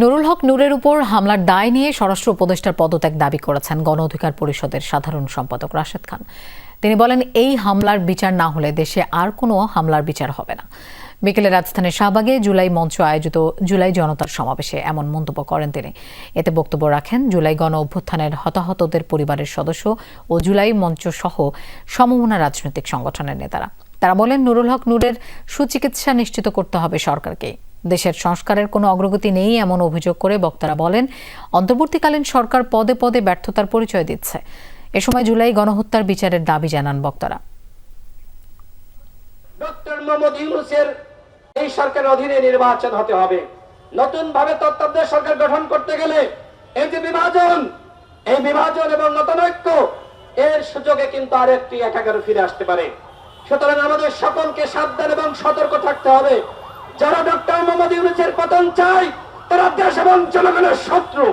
নুরুল হক নূরের উপর হামলার দায় নিয়ে স্বরাষ্ট্র উপদেষ্টার পদত্যাগ দাবি করেছেন গণ অধিকার পরিষদের সাধারণ সম্পাদক রাশেদ খান। তিনি বলেন, এই হামলার বিচার না হলে দেশে আর কোনো হামলার বিচার হবে না। বিকেলে রাজধানীর শাহবাগে জুলাই মঞ্চ আয়োজিত জুলাই জনতার সমাবেশে এমন মন্তব্য করেন তিনি। এতে বক্তব্য রাখেন, জুলাই গণ অভ্যুত্থানের হতাহতদের পরিবারের সদস্য ও জুলাই মঞ্চ সহ সমমনা রাজনৈতিক সংগঠনের নেতারা। তারা বলেন, নুরুল হক নূরের সুচিকিৎসা নিশ্চিত করতে হবে সরকারকে দেশের সংস্কারের কোনো অগ্রগতি নেই এমন অভিযোগ করে বক্তারা বলেন, অন্তর্বর্তীকালীন সরকার পদে পদে ব্যর্থতার পরিচয় দিচ্ছে। এ সময় জুলাই গণহত্যার বিচারের দাবি জানান বক্তারা। ডক্টর মোহাম্মদ ইউনুসের এই সরকারের অধীনে নির্বাচন হতে হবে। নতুন ভাবে তত্ত্বাবধায়ক সরকার গঠন করতে গেলে এই যে বিভাজন, এই বিভাজন এবং নতনৈক্য, এর সুযোগে কিন্তু আরেকটি একাগারে ফিরে আসতে পারে। সুতরাং আমাদের সকলকে সাবধান এবং সতর্ক থাকতে হবে। যারা ডক্টর মোহাম্মদ ইউনুসের পতন চায় তারা দেশ এবং জনগণের শত্রু।